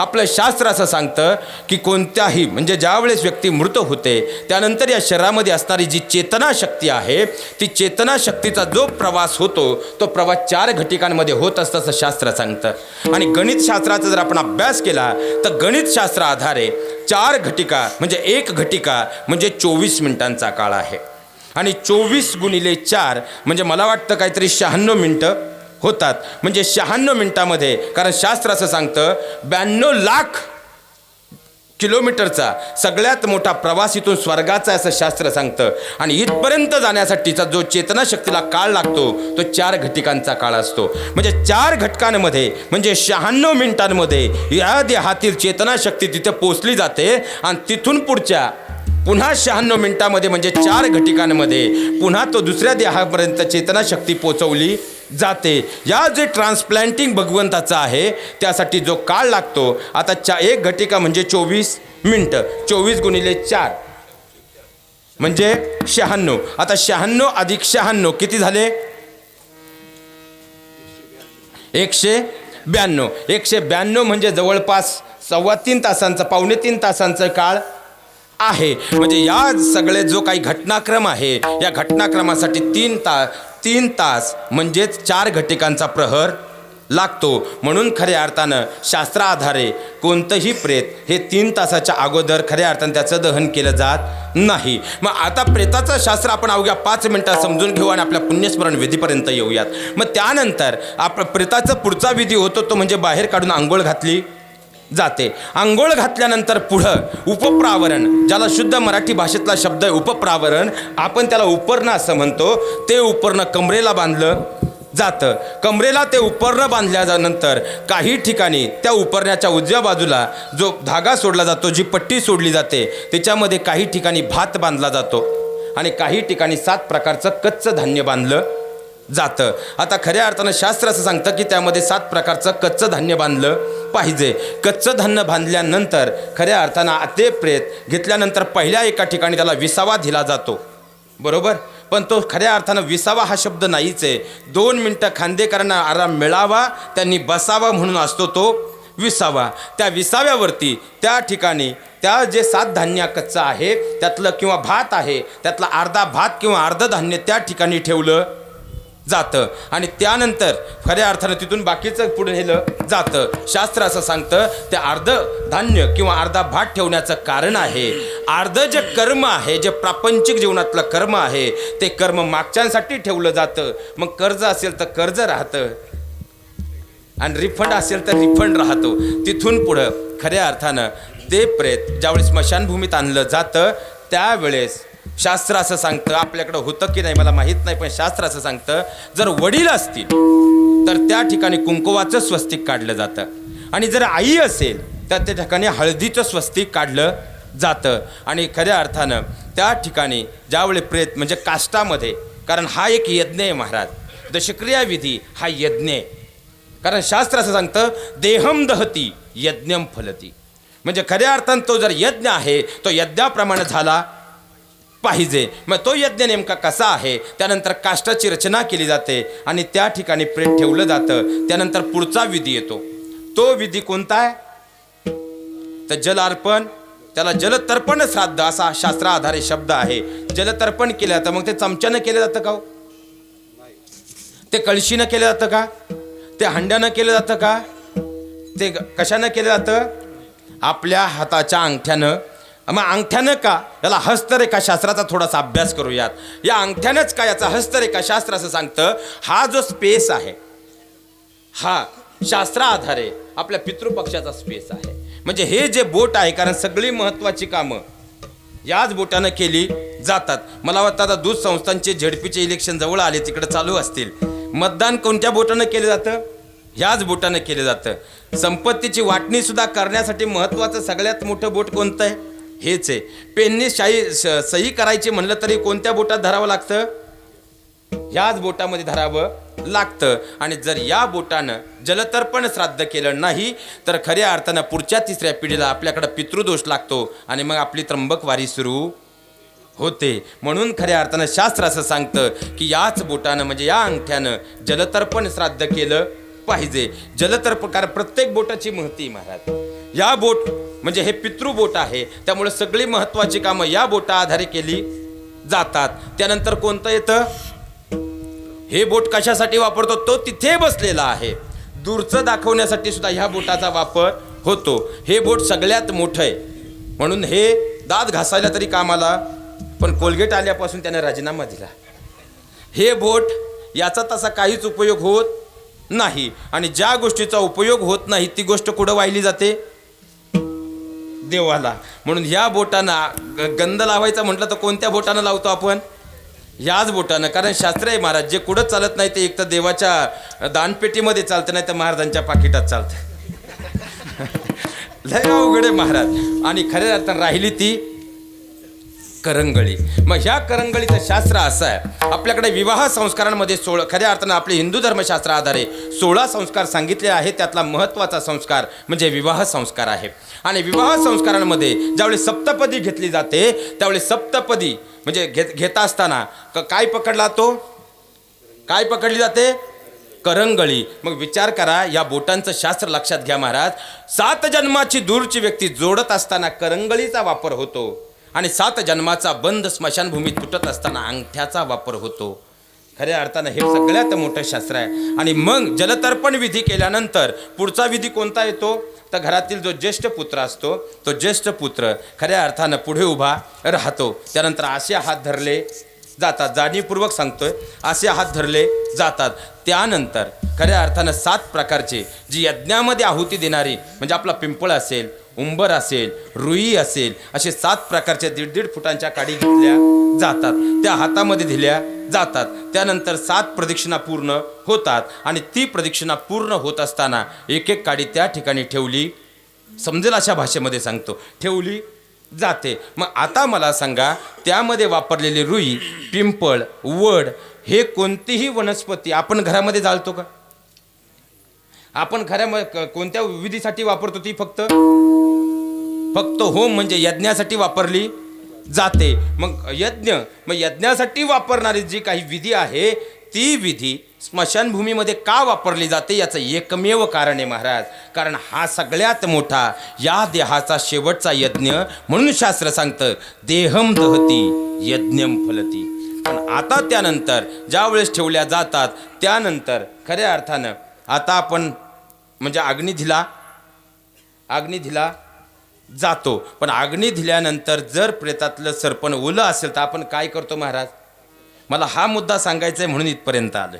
आपलं शास्त्र असं सांगतं की कोणत्याही म्हणजे ज्यावेळेस व्यक्ती मृत होते त्यानंतर या शरीरामध्ये असणारी जी चेतना शक्ती आहे ती चेतना शक्तीचा जो प्रवास होतो तो प्रवास चार घटिकांमध्ये होत असतं असं शास्त्र सांगतं. आणि गणितशास्त्राचा जर आपण अभ्यास केला तर गणितशास्त्र आधारे चार घटिका म्हणजे एक घटिका म्हणजे चोवीस मिनिटांचा काळ आहे. आणि चोवीस गुणिले चार म्हणजे मला वाटतं काहीतरी शहाण्णव मिनटं. होतात. म्हणजे शहाण्णव मिनटामध्ये कारण शास्त्र असं सांगतं ब्याण्णव लाख किलोमीटरचा सगळ्यात मोठा प्रवास इथून स्वर्गाचा असं शास्त्र सांगतं. आणि इथपर्यंत जाण्यासाठीचा जो चेतनाशक्तीला काळ लागतो तो चार घटिकांचा काळ असतो. म्हणजे चार घटकांमध्ये म्हणजे शहाण्णव मिनिटांमध्ये या देहातील चेतनाशक्ती तिथे पोचली जाते आणि तिथून पुढच्या पुन्हा शहाण्णव मिनिटामध्ये म्हणजे चार घटिकांमध्ये पुन्हा तो दुसऱ्या देहापर्यंत चेतनाशक्ती पोचवली जाते. या जे ट्रान्सप्लांटिंग भगवंताचं आहे त्यासाठी जो काळ लागतो आता चा एक घटिका म्हणजे चोवीस मिनटं. चोवीस गुणिले चार. म्हणजे शहाण्णव. आता शहाण्णव अधिक शहाण्णव किती झाले? एकशे ब्याण्णव. एकशे ब्याण्णव म्हणजे जवळपास सव्वा तीन तासांचा पावणे तीन तासांचा काळ आहे. म्हणजे या सगळे जो काही घटनाक्रम आहे या घटनाक्रमासाठी तीन ता तीन तास म्हणजेच चार घटिकांचा प्रहर लागतो. म्हणून खऱ्या अर्थानं शास्त्राआधारे कोणतंही प्रेत हे तीन तासाच्या अगोदर खऱ्या अर्थानं त्याचं दहन केलं जात नाही. मग आता प्रेताचं शास्त्र आपण अवघ्या पाच मिनटात समजून घेऊ आणि आपल्या पुण्यस्मरण विधीपर्यंत येऊयात. मग त्यानंतर आप प्रेताचा पुढचा विधी होतो तो म्हणजे बाहेर काढून आंघोळ घातली. जाते. आंघोळ घातल्यानंतर पुढं उपप्रावरण ज्याला शुद्ध मराठी भाषेतला शब्द आहे उपप्रावरण आपण त्याला उपरणं असं म्हणतो. ते उपरणं कमरेला बांधलं जातं. कमरेला ते उपरणं बांधल्यानंतर काही ठिकाणी त्या उपरण्याच्या उजव्या बाजूला जो धागा सोडला जातो जी पट्टी सोडली जाते त्याच्यामध्ये काही ठिकाणी भात बांधला जातो. आणि काही ठिकाणी सात प्रकारचं कच्चं धान्य बांधलं जातं. आता खऱ्या अर्थानं शास्त्र असं सांगतं की त्यामध्ये सात प्रकारचं कच्चं धान्य बांधलं पाहिजे. कच्चं धान्य बांधल्यानंतर खऱ्या अर्थानं ते प्रेत घेतल्यानंतर पहिल्या एका ठिकाणी त्याला विसावा दिला जातो. बरोबर? पण तो खऱ्या अर्थानं विसावा हा शब्द नाहीच आहे. दोन मिनटं खांदेकरांना आराम मिळावा त्यांनी बसावा म्हणून असतो तो विसावा. त्या विसाव्यावरती त्या ठिकाणी त्या जे सात धान्य कच्चं आहे त्यातलं किंवा भात आहे त्यातला अर्धा भात किंवा अर्ध धान्य त्या ठिकाणी ठेवलं जातं. आणि त्यानंतर खऱ्या अर्थानं तिथून बाकीचं पुढे नेलं जातं. शास्त्र असं सांगतं ते अर्ध धान्य किंवा अर्धा भात ठेवण्याचं कारण आहे. अर्ध जे कर्म आहे जे प्रापंचिक जीवनातलं कर्म आहे ते कर्म मागच्यांसाठी ठेवलं जातं. मग कर्ज असेल तर कर्ज राहतं. आणि रिफंड असेल तर रिफंड राहतो. तिथून पुढं खऱ्या अर्थानं ते प्रेत ज्यावेळेस स्मशानभूमीत आणलं जातं त्यावेळेस शास्त्र असं सांगतं आपल्याकडं होतं की नाही मला माहीत नाही पण शास्त्र असं सांगतं जर वडील असतील तर त्या ठिकाणी कुंकुवाचं स्वस्तिक काढलं जातं. आणि जर आई असेल तर त्या ठिकाणी हळदीचं स्वस्तिक काढलं जातं. आणि खऱ्या अर्थानं त्या ठिकाणी ज्यावेळी प्रेत म्हणजे काष्टामध्ये कारण हा एक यज्ञ आहे महाराज. दशक्रियाविधी हा यज्ञ आहे. कारण शास्त्र असं सांगतं देहम दहती यज्ञम फलती. म्हणजे खऱ्या अर्थानं तो जर यज्ञ आहे तो यज्ञाप्रमाणे झाला पाहिजे. मग तो यज्ञ नेमका कसा आहे? त्यानंतर काष्टाची रचना केली जाते आणि त्या ठिकाणी प्रेत ठेवलं जातं. त्यानंतर पुढचा विधी येतो. तो विधी कोणता आहे? तर जल अर्पण त्याला जलतर्पण श्राद्ध असा शास्त्राधारे शब्द आहे. जलतर्पण केलं जातं. मग ते चमच्यानं केलं जातं का हो? ते कळशीनं केलं जातं का? ते हंड्यानं केलं जातं का? ते कशानं केलं जातं? आपल्या हाताच्या अंगठ्यानं. मग अंगठ्यानं का? याला हस्तरेखा शास्त्राचा थोडासा अभ्यास करूयात. या अंगठ्यानंच का याचा हस्तरेखा शास्त्र असं सांगतं? हा जो स्पेस आहे हा शास्त्राआधारे आपल्या पितृपक्षाचा स्पेस आहे. म्हणजे हे जे बोट आहे कारण सगळी महत्त्वाची कामं याच बोटानं केली जातात. मला वाटतं आता दूध संस्थांचे झेडपीचे इलेक्शन जवळ आले तिकडे चालू असतील. मतदान कोणत्या बोटानं केलं जातं? ह्याच बोटानं केलं जातं. संपत्तीची वाटणीसुद्धा करण्यासाठी महत्त्वाचं सगळ्यात मोठं बोट कोणतं आहे? हेच आहे. पेनने शाही सही करायची म्हणलं तरी कोणत्या बोटात धरावं लागतं? ह्याच बोटामध्ये धरावं लागतं. आणि जर या बोटानं जलतर्पण श्राद्ध केलं नाही तर खऱ्या अर्थानं पुढच्या तिसऱ्या पिढीला आपल्याकडं पितृदोष लागतो. आणि मग आपली त्र्यंबकवारी सुरू होते. म्हणून खऱ्या अर्थानं शास्त्र असं सांगतं की याच बोटानं म्हणजे या अंगठ्यानं जलतर्पण श्राद्ध केलं पाहिजे. जलतर्पण कारण प्रत्येक बोटाची महती महाराज. या बोट म्हणजे हे पितृ बोट आहे. त्यामुळे सगळी महत्वाची कामं या बोटा आधारे केली जातात. त्यानंतर कोणतं येतं? हे बोट कशासाठी वापरतो? तो तिथे बसलेला आहे. दूरचं दाखवण्यासाठी सुद्धा ह्या बोटाचा वापर होतो. हे बोट सगळ्यात मोठं आहे. म्हणून हे दात घासायला तरी कामाला पण कोलगेट आल्यापासून त्याने राजीनामा दिला. हे बोट याचा तसा काहीच उपयोग होत नाही. आणि ज्या गोष्टीचा उपयोग होत नाही ती गोष्ट कुठं वाहिली जाते? देवाला. म्हणून ह्या बोटांना ग- गंध लावायचा म्हटलं तर कोणत्या बोटानं लावतो आपण? ह्याच बोटानं. कारण शास्त्र आहे महाराज जे कुठं चालत नाही ते एक तर देवाच्या दानपेटीमध्ये चालतं नाही तर महाराजांच्या पाकिटात चालतं. लय अवघड आहे महाराज. आणि खऱ्या अर्थानं राहिली ती करंगळी. मग ह्या करंगळीचं शास्त्र असं आहे. आपल्याकडे विवाह संस्कारांमध्ये सोळा खऱ्या अर्थानं आपले हिंदू धर्मशास्त्र आधारे सोळा संस्कार सांगितले आहेत त्यातला महत्त्वाचा संस्कार म्हणजे विवाह संस्कार आहे. आणि विवाह संस्कारांमध्ये ज्यावेळी सप्तपदी घेतली जाते त्यावेळी सप्तपदी म्हणजे घेत घेता असताना क- काय पकडला तो? काय पकडली जाते? करंगळी. मग विचार करा या बोटांचं शास्त्र लक्षात घ्या महाराज. सात जन्माची दूरची व्यक्ती जोडत असताना करंगळीचा वापर होतो. आणि सात जन्माचा बंद स्मशानभूमीत तुटत असताना अंगठ्याचा वापर होतो. खऱ्या अर्थानं हे सगळ्यात मोठं शास्त्र आहे. आणि मग जलतर्पण विधी केल्यानंतर पुढचा विधी कोणता येतो? तर घरातील जो ज्येष्ठ पुत्र असतो तो ज्येष्ठ पुत्र खऱ्या अर्थानं पुढे उभा राहतो. त्यानंतर असे हात धरले जातात जाणीवपूर्वक सांगतोय असे हात धरले जातात. त्यानंतर खऱ्या अर्थानं सात प्रकारचे जी यज्ञामध्ये आहुती देणारी म्हणजे आपला पिंपळ असेल उंबर असेल रुई असेल असे सात प्रकारच्या दीड दीड फुटांच्या काडी घेतल्या जातात. त्या हातामध्ये दिल्या जातात. त्यानंतर सात प्रदक्षिणा पूर्ण होतात आणि ती प्रदक्षिणा पूर्ण होत असताना एक एक काडी त्या ठिकाणी ठेवली. समजेल अशा भाषेमध्ये सांगतो. ठेवली जाते. मग आता मला सांगा त्यामध्ये वापरलेली रुई पिंपळ वड हे कोणतीही वनस्पती आपण घरामध्ये जाळतो का? आपण खऱ्या कोणत्या विधीसाठी वापरतो ती फक्त? फक्त होम म्हणजे यज्ञासाठी वापरली जाते. मग यज्ञ मग यज्ञासाठी वापरणारी जी काही विधी आहे ती विधी स्मशानभूमीमध्ये का वापरली जाते याचं एकमेव कारण आहे महाराज. कारण हा सगळ्यात मोठा या देहाचा शेवटचा यज्ञ म्हणून शास्त्र सांगतं देहम दहती यज्ञम फलती. पण आता त्यानंतर ज्या वेळेस ठेवल्या जातात त्यानंतर खऱ्या अर्थानं आता आपण म्हणजे अग्निधिला अग्निधिला जातो. पण अग्नी दिल्यानंतर जर प्रेतातलं सरपण ओलं असेल तर आपण काय करतो महाराज? मला हा मुद्दा सांगायचा आहे म्हणून इथपर्यंत आलं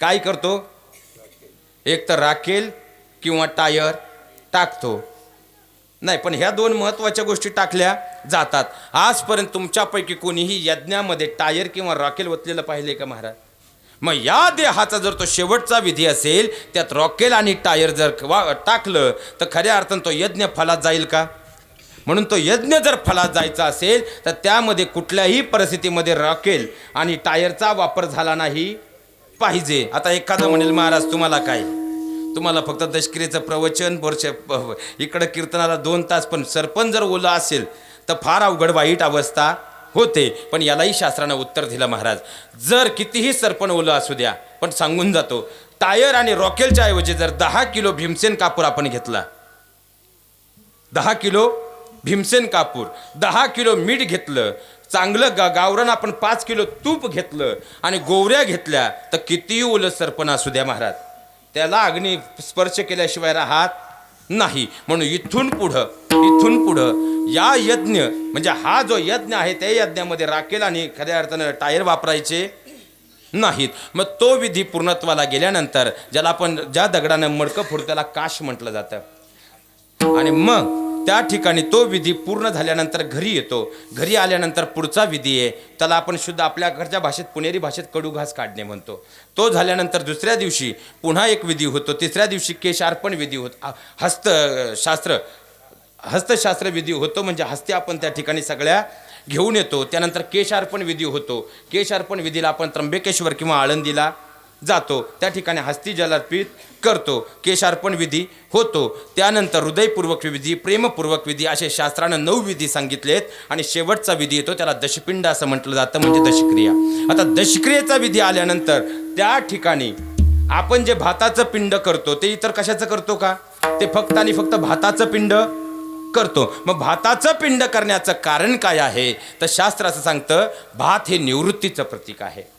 काय करतो? एक तर राखेल किंवा टायर टाकतो. नाही पण ह्या दोन महत्त्वाच्या गोष्टी टाकल्या जातात. आजपर्यंत तुमच्यापैकी कोणीही यज्ञामध्ये टायर किंवा रॉकेल ओतलेलं पाहिले का महाराज? मग या देहाचा जर तो शेवटचा विधी असेल त्यात रॉकेल आणि टायर जर वा टाकलं तर खऱ्या अर्थानं तो यज्ञ फलात जाईल का? म्हणून तो यज्ञ जर फलात जायचा असेल तर त्यामध्ये कुठल्याही परिस्थितीमध्ये रॉकेल आणि टायरचा वापर झाला नाही पाहिजे. आता एखादा म्हणेल महाराज तुम्हाला काय? तुम्हाला फक्त दशकिरीचं प्रवचन वर्ष इकडं कीर्तनाला दोन तास पण सरपण जर ओलं असेल तर फार अवघड वाईट अवस्था. होते. पण यालाही शास्त्रानं उत्तर दिलं महाराज. जर कितीही सरपण ओलं असू द्या पण सांगून जातो टायर आणि रॉकेलच्या ऐवजी जर दहा किलो भीमसेन कापूर आपण घेतला. दहा किलो भीमसेन कापूर दहा किलो मीठ घेतलं चांगलं गा गावरण आपण पाच किलो तूप घेतलं आणि गोवऱ्या घेतल्या तर कितीही ओलं सरपण असू द्या महाराज. त्याला अग्नी स्पर्श केल्याशिवाय राहत नाही. म्हणून इथून पुढं इथून पुढं या यज्ञ म्हणजे हा जो यज्ञ आहे त्या यज्ञामध्ये राखेल आणि खऱ्या अर्थानं टायर वापरायचे नाहीत. मग तो विधी पूर्णत्वाला गेल्यानंतर ज्याला आपण ज्या दगडानं मडकं फोडतो त्याला काश म्हटलं जातं. आणि मग त्या ठिकाणी तो विधी पूर्ण झाल्यानंतर घरी येतो. घरी आल्यानंतर पुढचा विधी आहे. त्याला आपण शुद्ध आपल्या घरच्या भाषेत पुणेरी भाषेत कडू घास काढणे म्हणतो. तो झाल्यानंतर दुसऱ्या दिवशी पुन्हा एक विधी होतो. तिसऱ्या दिवशी केशार्पण विधी होत हस्तशास्त्र हस्तशास्त्र विधी होतो. म्हणजे हस्ते आपण त्या ठिकाणी सगळ्या घेऊन येतो. त्यानंतर केशार्पण विधी होतो. केशार्पण विधीला आपण त्र्यंबकेश्वर किंवा आळंदीला जातो. त्या ठिकाणी हस्ती जलार्पित करतो. केशार्पण विधी होतो. त्यानंतर हृदयपूर्वक विधी प्रेमपूर्वक विधी असे शास्त्रानं नऊ विधी सांगितलेत आणि शेवटचा विधी येतो. त्याला दशपिंड असं म्हटलं जातं म्हणजे दशक्रिया. आता दशक्रियेचा विधी आल्यानंतर त्या ठिकाणी आपण जे भाताचं पिंड करतो ते इतर कशाचं करतो का? ते फक्त आणि फक्त भाताचं पिंड करतो. मग भाताचं पिंड करण्याचं कारण काय आहे? तर शास्त्र असं सांगतं भात हे निवृत्तीचं प्रतीक आहे.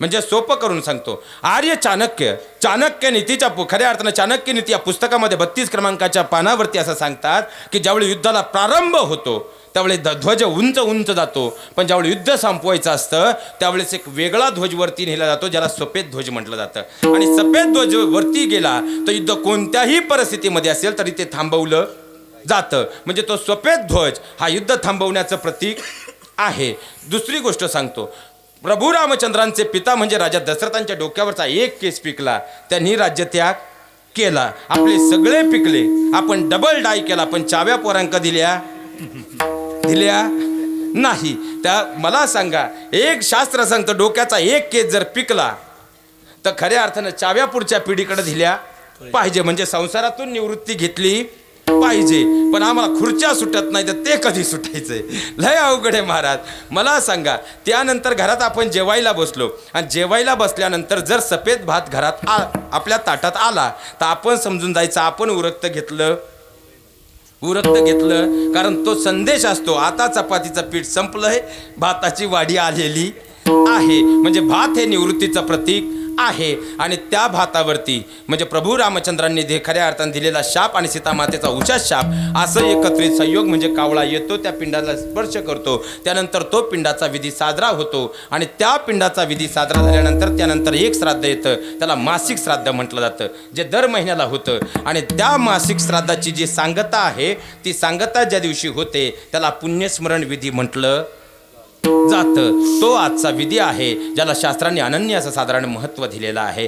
म्हणजे सोपं करून सांगतो. आर्य चाणक्य चाणक्य नीतीच्या खऱ्या अर्थानं चाणक्य नीती या पुस्तकामध्ये बत्तीस क्रमांकाच्या पानावरती असं सांगतात की ज्यावेळी युद्धाला प्रारंभ होतो त्यावेळी ध- ध्वज उंच उंच जातो. पण ज्यावेळी युद्ध संपवायचं असतं त्यावेळेस एक वेगळा ध्वज वरती नेला जातो ज्याला सफेद ध्वज म्हटलं जातं. आणि सफेद ध्वज वरती गेला तर युद्ध कोणत्याही परिस्थितीमध्ये असेल तरी ते थांबवलं जातं. म्हणजे तो सफेद ध्वज हा युद्ध थांबवण्याचं प्रतीक आहे. दुसरी गोष्ट सांगतो प्रभू रामचंद्रांचे पिता म्हणजे राजा दशरथांच्या डोक्यावरचा एक केस पिकला. त्यांनी राज्यत्याग केला. आपले सगळे पिकले. आपण डबल डाय केला पण चाव्या पोरांक दिल्या? दिल्या नाही. त्या मला सांगा एक शास्त्र सांगतं डोक्याचा एक केस जर पिकला तर खऱ्या अर्थानं चाव्या पुढच्या पिढीकडे दिल्या पाहिजे. म्हणजे संसारातून निवृत्ती घेतली पाहिजे. पण आम्हाला खुर्च्या सुटत नाही तर ते कधी सुटायचंय लय अवघड आहे महाराज. मला सांगा त्यानंतर घरात आपण जेवायला बसलो. आणि जेवायला बसल्यानंतर जर सफेद भात घरात आ आपल्या ताटात आला तर आपण समजून जायचं आपण उरक्त घेतलं. उरक्त घेतलं कारण तो संदेश असतो आता चपातीचं पीठ संपलं आहे भाताची वाढी आलेली आहे. म्हणजे भात हे निवृत्तीचं प्रतीक. आहे. आणि त्या भातावरती म्हणजे प्रभू रामचंद्रांनी दे खऱ्या अर्थाने दिलेला शाप आणि सीतामातेचा उषा शाप असं एकत्रित संयोग म्हणजे कावळा येतो त्या पिंडाला स्पर्श करतो. त्यानंतर तो पिंडाचा विधी साजरा होतो आणि त्या पिंडाचा विधी साजरा झाल्यानंतर त्यानंतर एक श्राद्ध येतं त्याला मासिक श्राद्ध म्हटलं जातं जे दर महिन्याला होतं. आणि त्या मासिक श्राद्धाची जी सांगता आहे ती सांगता ज्या दिवशी होते त्याला पुण्यस्मरण विधी म्हटलं जातं. तो आजचा विधी आहे ज्याला शास्त्रांनी अनन्य असं साधारण महत्त्व दिलेलं आहे.